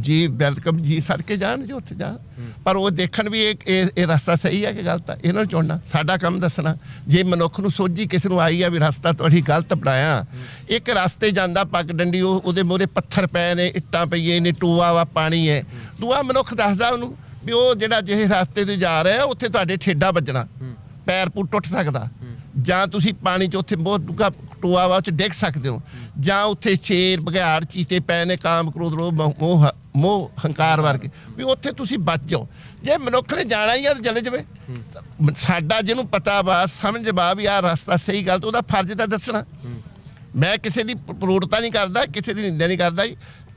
ਜੀ ਵੈਲਕਮ ਜੀ ਸੜਕੇ ਜਾਣ ਜੀ ਉੱਥੇ ਜਾਣ। ਪਰ ਉਹ ਦੇਖਣ ਵੀ ਇਹ ਇਹ ਇਹ ਰਸਤਾ ਸਹੀ ਹੈ ਕਿ ਗਲਤ ਹੈ ਇਹਨਾਂ ਨੂੰ ਚੁਣਨਾ ਸਾਡਾ ਕੰਮ ਦੱਸਣਾ। ਜੇ ਮਨੁੱਖ ਨੂੰ ਸੋਝੀ ਕਿਸੇ ਨੂੰ ਆਈ ਆ ਵੀ ਰਸਤਾ ਤੁਹਾਡੀ ਗਲਤ ਬਣਾਇਆ ਇੱਕ ਰਸਤੇ ਜਾਂਦਾ ਪੱਗ ਡੰਡੀ ਉਹ ਉਹਦੇ ਮੋਰੇ ਪੱਥਰ ਪਏ ਨੇ ਇੱਟਾਂ ਪਈਏ ਨੇ ਟੂਆ ਵਾ ਪਾਣੀ ਹੈ। ਦੂਆ ਮਨੁੱਖ ਦੱਸਦਾ ਉਹਨੂੰ ਵੀ ਉਹ ਜਿਹੜਾ ਜਿਹੇ ਰਸਤੇ ਤੇ ਜਾ ਰਿਹਾ ਉੱਥੇ ਤੁਹਾਡੇ ਠੇਡਾ ਵੱਜਣਾ। ਪੈਰ ਪੂ ਟੁੱਟ ਸਕਦਾ। ਜਾਂ ਤੁਸੀਂ ਪਾਣੀ 'ਚ ਉੱਥੇ ਬਹੁਤ ਡੂੰਘਾ ਟੋਆ ਵਾ, ਉਹ 'ਚ ਡਿੱਗ ਸਕਦੇ ਹੋ। ਜਾਂ ਉੱਥੇ ਸ਼ੇਰ ਬਗਿਆੜ ਚੀਤੇ ਪਏ ਨੇ, ਕਾਮ, ਕ੍ਰੋਧ, ਲੋਭ, ਮੋਹ ਮੋਹ ਹੰਕਾਰ ਵਰਗੇ। ਵੀ ਉੱਥੇ ਤੁਸੀਂ ਬਚ ਜਾਓ। ਜੇ ਮਨੁੱਖ ਨੇ ਜਾਣਾ ਹੀ ਆ ਤਾਂ ਚਲੇ ਜਾਵੇ। ਸਾਡਾ ਜਿਹਨੂੰ ਪਤਾ ਵਾ, ਸਮਝ ਵਾ ਵੀ ਆਹ ਰਸਤਾ ਸਹੀ ਗੱਲ ਗਲਤ ਉਹਦਾ ਫਰਜ਼ ਤਾਂ ਦੱਸਣਾ। ਮੈਂ ਕਿਸੇ ਦੀ ਪ- ਪ੍ਰੋੜਤਾ ਨਹੀਂ ਕਰਦਾ, ਕਿਸੇ ਦੀ ਨਿੰਦਿਆ ਨਹੀਂ ਕਰਦਾ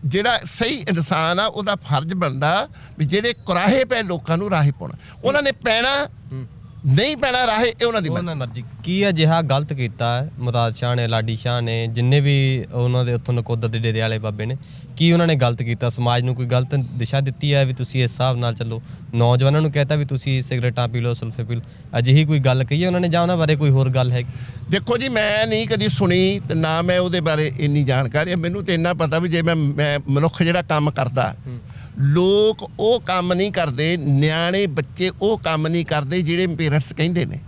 ਜਿਹੜਾ ਸਹੀ ਇਨਸਾਨ ਆ, ਉਹਦਾ ਫਰਜ਼ ਬਣਦਾ ਵੀ ਜਿਹੜੇ ਕੁਰਾਹੇ ਪਏ ਲੋਕਾਂ ਨੂੰ ਰਾਹੇ ਪਾਉਣਾ। ਉਹਨਾਂ ਨੇ ਪੈਣਾ ਨਹੀਂ ਪੈਣਾ ਰਾਹੇ ਇਹ ਉਹਨਾਂ ਦੀ ਮਰਜ਼ੀ ਉਹਨਾਂ ਮਰਜ਼ੀ। ਕੀ ਅਜਿਹਾ ਗਲਤ ਕੀਤਾ ਹੈ ਮੁਰਾਦ ਸ਼ਾਹ ਨੇ ਲਾਡੀ ਸ਼ਾਹ ਨੇ ਜਿੰਨੇ ਵੀ ਉਹਨਾਂ ਦੇ ਉੱਥੋਂ ਨਕੋਦਰ ਦੇ ਡੇਰੇ ਵਾਲੇ ਬਾਬੇ ਨੇ ਕੀ ਉਹਨਾਂ ਨੇ ਗਲਤ ਕੀਤਾ? ਸਮਾਜ ਨੂੰ ਕੋਈ ਗਲਤ ਦਿਸ਼ਾ ਦਿੱਤੀ ਹੈ ਵੀ ਤੁਸੀਂ ਇਸ ਹਿਸਾਬ ਨਾਲ ਚੱਲੋ? ਨੌਜਵਾਨਾਂ ਨੂੰ ਕਹਿਤਾ ਵੀ ਤੁਸੀਂ ਸਿਗਰਟਾਂ ਪੀ ਲਓ ਸੁਲਫੇ ਪੀ ਲਓ। ਅਜਿਹੀ ਕੋਈ ਗੱਲ ਕਹੀ ਹੈ ਉਹਨਾਂ ਨੇ ਜਾਂ ਉਹਨਾਂ ਬਾਰੇ ਕੋਈ ਹੋਰ ਗੱਲ ਹੈ ਦੇਖੋ ਜੀ ਮੈਂ ਨਹੀਂ ਕਦੀ ਸੁਣੀ ਤੇ ਨਾ ਮੈਂ ਉਹਦੇ ਬਾਰੇ ਇੰਨੀ ਜਾਣਕਾਰੀ ਹੈ। ਮੈਨੂੰ ਤੇ ਇੰਨਾ ਪਤਾ ਵੀ ਜੇ ਮੈਂ ਮੈਂ ਮਨੁੱਖ ਜਿਹੜਾ ਕੰਮ ਕਰਦਾ ਲੋਕ ਉਹ ਕੰਮ ਨਹੀਂ ਕਰਦੇ, ਨਿਆਣੇ ਬੱਚੇ ਉਹ ਕੰਮ ਨਹੀਂ ਕਰਦੇ ਜਿਹੜੇ ਪੇਰੈਂਟਸ ਕਹਿੰਦੇ ਨੇ।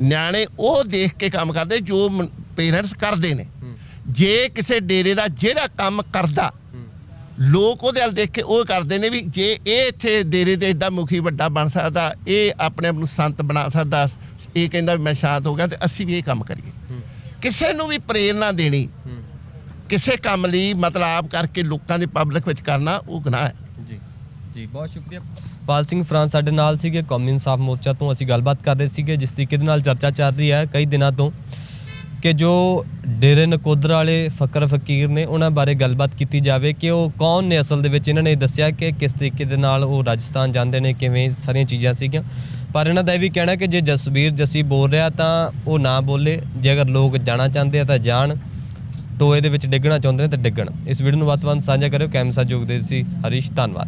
ਨਿਆਣੇ ਉਹ ਦੇਖ ਕੇ ਕੰਮ ਕਰਦੇ ਜੋ ਪੇਰੈਂਟਸ ਕਰਦੇ ਨੇ। ਜੇ ਕਿਸੇ ਡੇਰੇ ਦਾ ਜਿਹੜਾ ਕੰਮ ਕਰਦਾ, ਲੋਕ ਉਹਦੇ ਵੱਲ ਦੇਖ ਕੇ ਉਹ ਕਰਦੇ ਨੇ ਵੀ ਜੇ ਇਹ ਇੱਥੇ ਡੇਰੇ ਤੇ ਐਡਾ ਮੁਖੀ ਵੱਡਾ ਬਣ ਸਕਦਾ, ਇਹ ਆਪਣੇ ਆਪ ਨੂੰ ਸੰਤ ਬਣਾ ਸਕਦਾ, ਇਹ ਕਹਿੰਦਾ ਵੀ ਮੈਂ ਸ਼ਾਂਤ ਹੋ ਗਿਆ ਤੇ ਅਸੀਂ ਵੀ ਇਹ ਕੰਮ ਕਰੀਏ। ਕਿਸੇ ਨੂੰ ਵੀ ਪ੍ਰੇਰਣਾ ਦੇਣੀ, ਕਿਸੇ ਕੰਮ ਲਈ ਮਤਲਬ ਕਰਕੇ ਲੋਕਾਂ ਦੇ ਪਬਲਿਕ ਵਿੱਚ ਕਰਨਾ ਉਹ ਗੁਨਾਹ ਹੈ। ਜੀ, ਬਹੁਤ ਸ਼ੁਕਰੀਆ। ਪਾਲ ਸਿੰਘ ਫਰਾਂਸ ਸਾਡੇ ਨਾਲ ਸੀਗੇ, ਕੌਮੀ ਇਨਸਾਫ ਮੋਰਚਾ ਤੋਂ ਅਸੀਂ ਗੱਲਬਾਤ ਕਰ ਰਹੇ ਸੀਗੇ, ਜਿਸ ਤਰੀਕੇ ਦੇ ਨਾਲ ਚਰਚਾ ਚੱਲ ਰਹੀ ਹੈ ਕਈ ਦਿਨਾਂ ਤੋਂ ਕਿ ਜੋ ਡੇਰੇ ਨਕੋਦਰ ਵਾਲੇ ਫਕਰ ਫਕੀਰ ਨੇ ਉਹਨਾਂ ਬਾਰੇ ਗੱਲਬਾਤ ਕੀਤੀ ਜਾਵੇ ਕਿ ਉਹ ਕੌਣ ਨੇ? ਅਸਲ ਦੇ ਵਿੱਚ ਇਹਨਾਂ ਨੇ ਦੱਸਿਆ ਕਿ ਕਿਸ ਤਰੀਕੇ ਦੇ ਨਾਲ ਉਹ ਰਾਜਸਥਾਨ ਜਾਂਦੇ ਨੇ, ਕਿਵੇਂ ਸਾਰੀਆਂ ਚੀਜ਼ਾਂ ਸੀਗੀਆਂ। ਪਰ ਇਹਨਾਂ ਦਾ ਇਹ ਵੀ ਕਹਿਣਾ ਕਿ ਜੇ ਜਸਵੀਰ ਜਸੀ ਬੋਲ ਰਿਹਾ ਤਾਂ ਉਹ ਨਾ ਬੋਲੇ। ਜੇ ਅਗਰ ਲੋਕ ਜਾਣਾ ਚਾਹੁੰਦੇ ਆ ਤਾਂ ਜਾਣ। ਟੋਏ ਦੇ ਵਿੱਚ ਡਿੱਗਣਾ ਚਾਹੁੰਦੇ ਨੇ ਤਾਂ ਡਿੱਗਣ। ਇਸ ਵੀਡੀਓ ਨੂੰ ਵੱਧ ਤੋਂ ਵੱਧ ਸਾਂਝਾ ਕਰਿਓ। ਕੈਮਸਾ ਜੋਗਦੇ ਸੀ ਹਰੀਸ਼। ਧੰਨਵਾਦ।